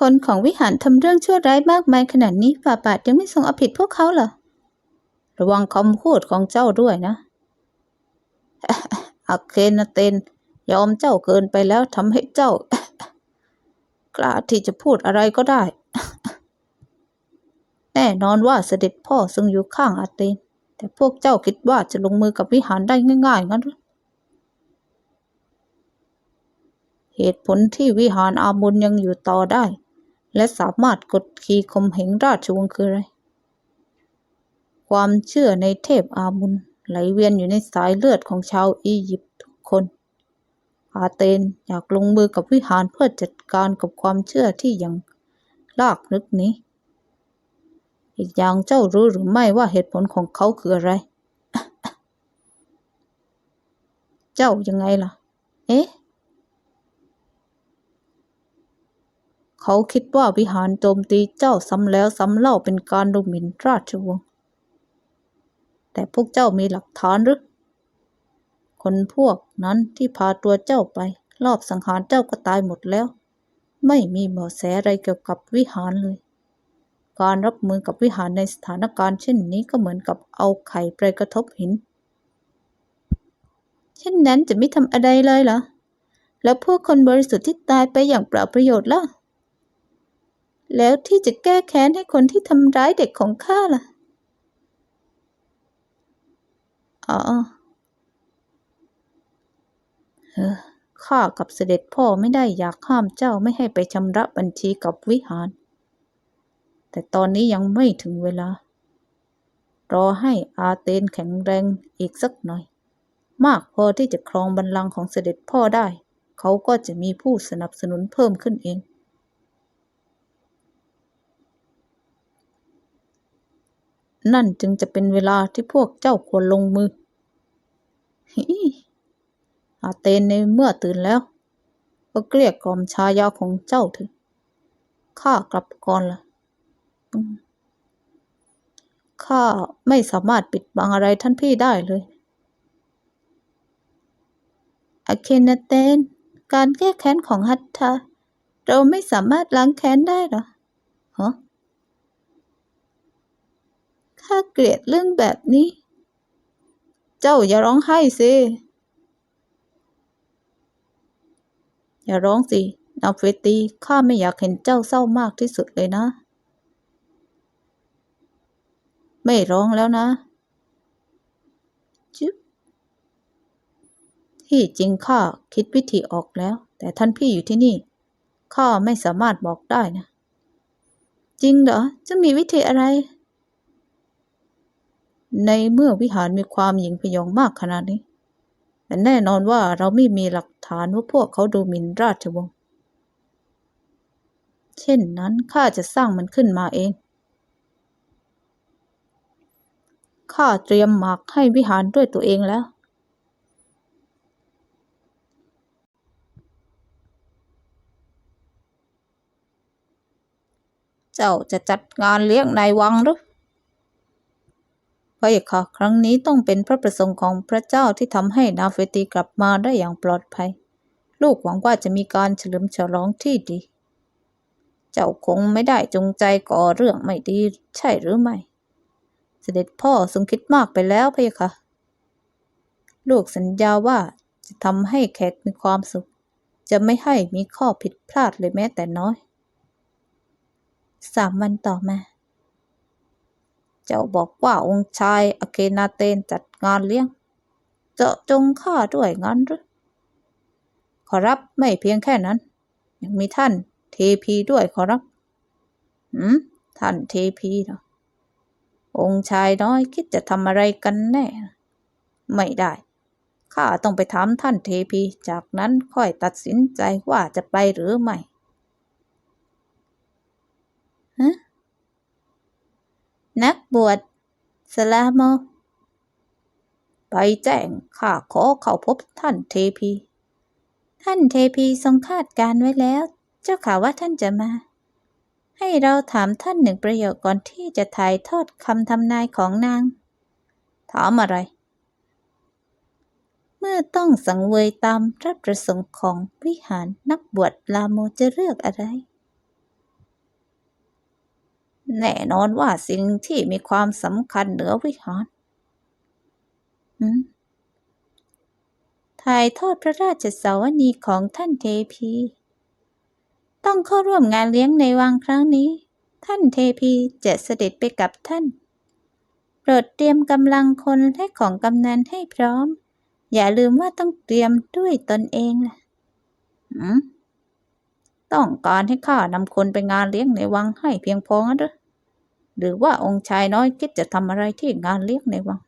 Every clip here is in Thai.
คนของวิหารทำเรื่องชั่วร้ายมากมายขนาดนี้ฝ่าบาทยังไม่ทรงเอาผิดพวกเขาเหรอ ระวังคำพูดของเจ้าด้วยนะอักเคนเตนยอมเจ้าเกินไปแล้วทำให้เจ้า กล้าที่จะพูดอะไรก็ได้ แน่นอนว่าเสด็จพ่อทรงอยู่ข้างอาเตน แต่พวกเจ้าคิดว่าจะลงมือกับวิหารได้ง่ายๆงั้นหรือเหตุผลที่วิหารอามุนยังอยู่ต่อได้ และสามารถกดขี่ข่มเหงราชวงศ์คืออะไร ความเชื่อในเทพอามุนไหลเวียนอยู่ในสายเลือดของชาวอียิปต์ทุกคน อาเตนอยากลงมือกับวิหารเพื่อจัดการกับความเชื่อที่ยังลากลึกนี้ อีกอย่างเจ้ารู้หรือไม่ว่าเหตุผลของเขาคืออะไร เจ้ายังไงล่ะ เอ๊ะ เขาคิดว่าวิหารโจมตีเจ้าซ้ำแล้วซ้ำเล่าเป็นการดูหมิ่นราชวงศ์แต่พวกเจ้ามีหลักฐานหรือ คนพวกนั้นที่พาตัวเจ้าไป รอบสังหารเจ้าก็ตายหมดแล้ว ไม่มีเบาะแสอะไรเกี่ยวกับวิหารเลย การรับมือกับวิหารในสถานการณ์เช่นนี้ก็เหมือนกับเอาไข่ไปกระทบหิน เช่นนั้นจะไม่ทำอะไรเลยเหรอ แล้วพวกคนบริสุทธิ์ที่ตายไปอย่างเปล่าประโยชน์ล่ะ แล้วที่จะแก้แค้นให้คนที่ทำร้ายเด็กของข้าล่ะ อ๋อเออข้ากับเสด็จพ่อไม่ได้อยากห้ามเจ้าไม่ให้ไปชำระบัญชีกับวิหาร แต่ตอนนี้ยังไม่ถึงเวลา รอให้อาเตนแข็งแรงอีกสักหน่อย มากพอที่จะครองบัลลังก์ของเสด็จพ่อได้ เขาก็จะมีผู้สนับสนุนเพิ่มขึ้นเอง นั่นจึงจะเป็นเวลาที่พวกเจ้าควรลงมือ ฮิอาเตนในเมื่อตื่นแล้ว ก็เกลี้ยกล่อมชายาของเจ้าเถอะข้ากลับก่อนละข้าไม่สามารถปิดบังอะไรท่านพี่ได้เลยอาเคนาเตน การแก้แค้นของฮัตทาเราไม่สามารถล้างแค้นได้เหรอ ฮะ ข้าเกลียดเรื่องแบบนี้ เจ้าอย่าร้องไห้สิอย่าร้องสินาเฟตีข้าไม่อยากเห็นเจ้าเศร้ามากที่สุดเลยนะ ไม่ร้องแล้วนะจุ๊บที่จริงข้าคิดวิธีออกแล้ว แต่ท่านพี่อยู่ที่นี่ข้าไม่สามารถบอกได้นะ จริงเหรอจะมีวิธีอะไร ในเมื่อวิหารมีความหยิ่งพยองมากขนาดนี้แต่แน่นอนว่าเราไม่มีหลักฐานว่าพวกเขาดูหมิ่นราชวงศ์ เช่นนั้นข้าจะสร้างมันขึ้นมาเอง ข้าเตรียมหมากให้วิหารด้วยตัวเองแล้ว เจ้าจะจัดงานเลี้ยงในวังหรือ พระเอกค่ะ ครั้งนี้ต้องเป็นพระประสงค์ของพระเจ้าที่ทำให้นาเฟตีกลับมาได้อย่างปลอดภัย ลูกหวังว่าจะมีการเฉลิมฉลองที่ดี เจ้าคงไม่ได้จงใจก่อเรื่องไม่ดีใช่หรือไม่ เสด็จพ่อทรงคิดมากไปแล้วพะยะค่ะ ลูกสัญญาว่าจะทำให้แขกมีความสุข จะไม่ให้มีข้อผิดพลาดเลยแม้แต่น้อย สามวันต่อมา เจ้าบอกว่าองค์ชายอเคนาเตนจัดงานเลี้ยง เจาะจงข้าด้วยงั้นหรือ ขอรับไม่เพียงแค่นั้น ยังมีท่านเทพีด้วยขอรับหืมท่านเทพีเหรอองค์ชายน้อยคิดจะทำอะไรกันแน่ ไม่ได้ ข้าต้องไปถามท่านเทพี จากนั้นค่อยตัดสินใจว่าจะไปหรือไม่ ฮะ นักบวชสลาโมไปแจ้งข้าขอเข้าพบท่านเทพี ท่านเทพีทรงคาดการไว้แล้ว เจ้าข่าวว่าท่านจะมา ให้เราถามท่านหนึ่งประโยคก่อนที่จะถ่ายทอดคำทำนายของนาง ถามอะไร เมื่อต้องสังเวยตามพระประสงค์ของวิหารนักบวชลาโมจะเลือกอะไร แน่นอนว่าสิ่งที่มีความสำคัญเหนือวิหารถ่ายทอดพระราชสวนีของท่านเทพี ต้องเข้าร่วมงานเลี้ยงในวังครั้งนี้ ท่านเทพีจะเสด็จไปกับท่าน โปรดเตรียมกำลังคนและของกำนันให้พร้อม อย่าลืมว่าต้องเตรียมด้วยตนเองล่ะต้องการให้ข้านำคนไปงานเลี้ยงในวังให้เพียงพองั้นหรือ หรือว่าองค์ชายน้อยคิดจะทำอะไรที่งานเลี้ยงในวัง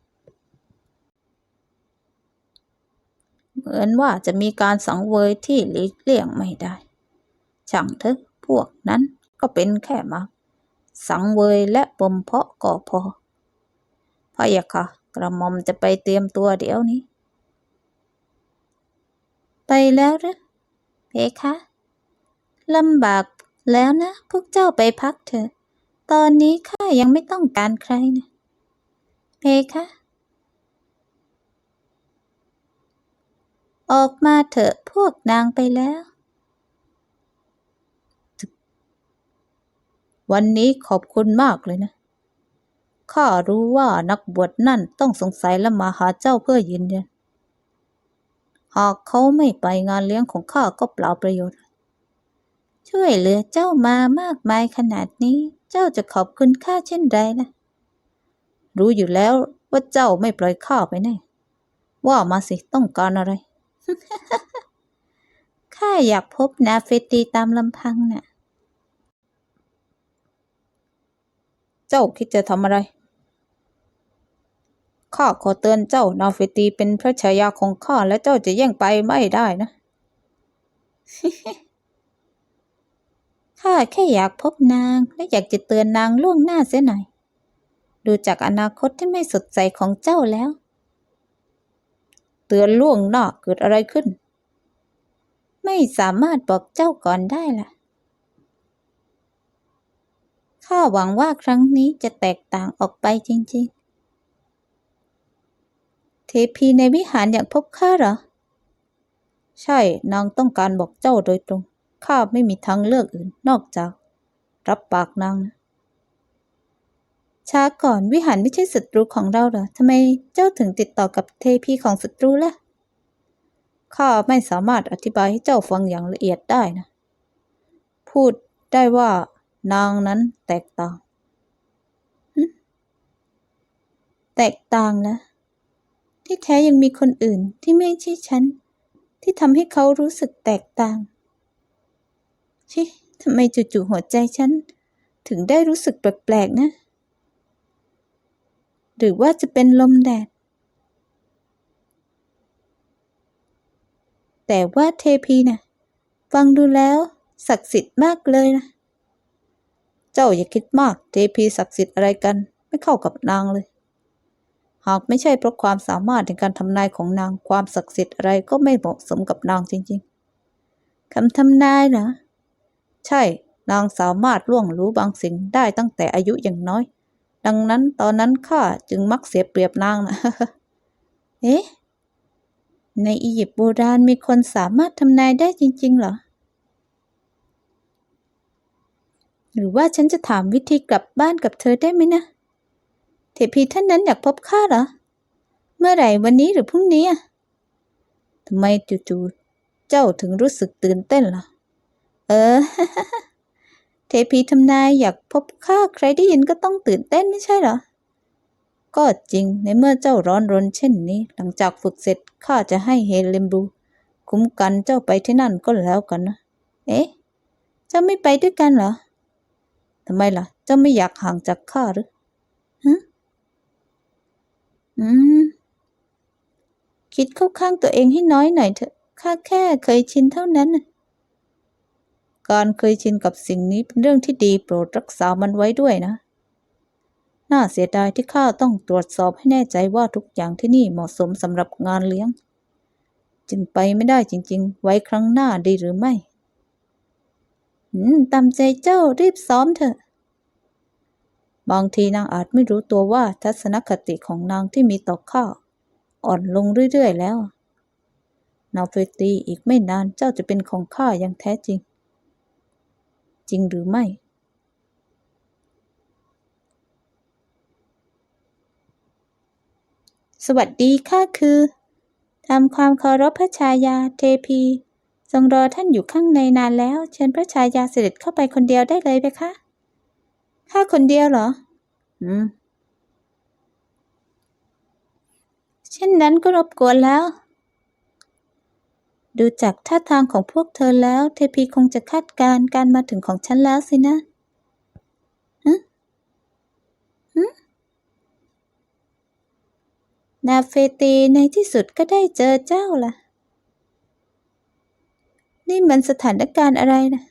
เหมือนว่าจะมีการสังเวยที่หลีกเลี่ยงไม่ได้ ช่างเถอะพวกนั้นก็เป็นแค่มาสังเวยและบ่มเพาะก่อพอพะยะค่ะ กระหม่อมจะไปเตรียมตัวเดี๋ยวนี้ ไปแล้วหรือเพคะลำบากแล้วนะ พวกเจ้าไปพักเถอะ ตอนนี้ข้ายังไม่ต้องการใครนะเพคะออกมาเถอะพวกนางไปแล้ว วันนี้ขอบคุณมากเลยนะ ข้ารู้ว่านักบวชนั่นต้องสงสัยและมาหาเจ้าเพื่อยืนยัน หากเขาไม่ไปงานเลี้ยงของข้าก็เปล่าประโยชน์ ช่วยเหลือเจ้ามามากมายขนาดนี้ เจ้าจะขอบคุณข้าเช่นไรล่ะ รู้อยู่แล้วว่าเจ้าไม่ปล่อยข้าไปแน่ว่ามาสิต้องการอะไร ข้าอยากพบนาเฟตีตามลำพังน่ะ เจ้าคิดจะทำอะไร ข้าขอเตือนเจ้านาเฟตีเป็นพระชายาของข้าและเจ้าจะแย่งไปไม่ได้นะ ข้าแค่อยากพบนางและอยากจะเตือนนางล่วงหน้าเสียหน่อย ดูจากอนาคตที่ไม่สดใสของเจ้าแล้ว เตือนล่วงหน้าเกิดอะไรขึ้น ไม่สามารถบอกเจ้าก่อนได้ล่ะ ข้าหวังว่าครั้งนี้จะแตกต่างออกไปจริงๆ เทพีในวิหารอยากพบข้าเหรอ ใช่ นางต้องการบอกเจ้าโดยตรง ข้าไม่มีทางเลือกอื่นนอกจาก รับปากนางนะช้าก่อนวิหารไม่ใช่ศัตรูของเราเหรอทำไมเจ้าถึงติดต่อกับเทพีของศัตรูล่ะข้าไม่สามารถอธิบายให้เจ้าฟังอย่างละเอียดได้นะ พูดได้ว่านางนั้นแตกต่าง แตกต่างแล้วที่แท้ยังมีคนอื่นที่ไม่ใช่ฉัน ที่ทำให้เขารู้สึกแตกต่าง ชิทำไมจู่ๆหัวใจฉัน ถึงได้รู้สึกแปลกๆนะ หรือว่าจะเป็นลมแดด แต่ว่าเทพีนะ่ะ ฟังดูแล้วศักดิ์สิทธิ์มากเลยนะ เจ้าอย่าคิดมาก เทพีศักดิ์สิทธิ์อะไรกัน ไม่เข้ากับนางเลย หากไม่ใช่เพราะความสามารถในการทำนายของนาง ความศักดิ์สิทธิ์อะไรก็ไม่เหมาะสมกับนางจริง ๆคำทำนายเหรอ ใช่ นางสามารถล่วงรู้บางสิ่งได้ตั้งแต่อายุอยังน้อย ดังนั้นตอนนั้นข้าจึงมักเสียเปรียบนางนะ เอ๊ะ ในอียิปต์โบราณมีคนสามารถทำนายได้จริง ๆ เหรอ หรือว่าฉันจะถามวิธีกลับบ้านกับเธอได้ไหมนะ เทพีท่านนั้นอยากพบข้าเหรอ เมื่อไหร่วันนี้หรือพรุ่งนี้อะทำไมจู่ๆเจ้าถึงรู้สึกตื่นเต้นล่ะ เออ เทพีทำนายอยากพบข้าใครได้ยินก็ต้องตื่นเต้นไม่ใช่เหรอ ก็จริงในเมื่อเจ้าร้อนรนเช่นนี้ หลังจากฝึกเสร็จข้าจะให้เฮเลมบูคุ้มกันเจ้าไปที่นั่นก็แล้วกันนะ เอ๊ะ เจ้าไม่ไปด้วยกันเหรอทำไมล่ะ เจ้าไม่อยากห่างจากข้าหรืออืม คิดเข้าข้างตัวเองให้น้อยหน่อยเถอะ ข้าแค่เคยชินเท่านั้นน่ะ การเคยชินกับสิ่งนี้เป็นเรื่องที่ดีโปรดรักษามันไว้ด้วยนะ น่าเสียดายที่ข้าต้องตรวจสอบให้แน่ใจว่าทุกอย่างที่นี่เหมาะสมสำหรับงานเลี้ยง จึงไปไม่ได้จริง ๆ ไว้ครั้งหน้าดีหรือไม่อืมตามใจเจ้ารีบซ้อมเถอะ บางทีนางอาจไม่รู้ตัวว่าทัศนคติของนางที่มีต่อข้าอ่อนลงเรื่อย ๆ แล้ว นาเฟตีอีกไม่นานเจ้าจะเป็นของข้าอย่างแท้จริง จริงหรือไม่ สวัสดีค่ะคือทำความเคารพพระชายาเทพี ทรงรอท่านอยู่ข้างในนานแล้ว เชิญพระชายาเสด็จเข้าไปคนเดียวได้เลยไปคะข้าคนเดียวเหรอ อืม เช่นนั้นก็รบกวนแล้ว ดูจากท่าทางของพวกเธอแล้วเทพีคงจะคาดการณ์การมาถึงของฉันแล้วสินะฮึฮึนาเฟตีในที่สุดก็ได้เจอเจ้าล่ะ นี่มันสถานการณ์อะไรนะ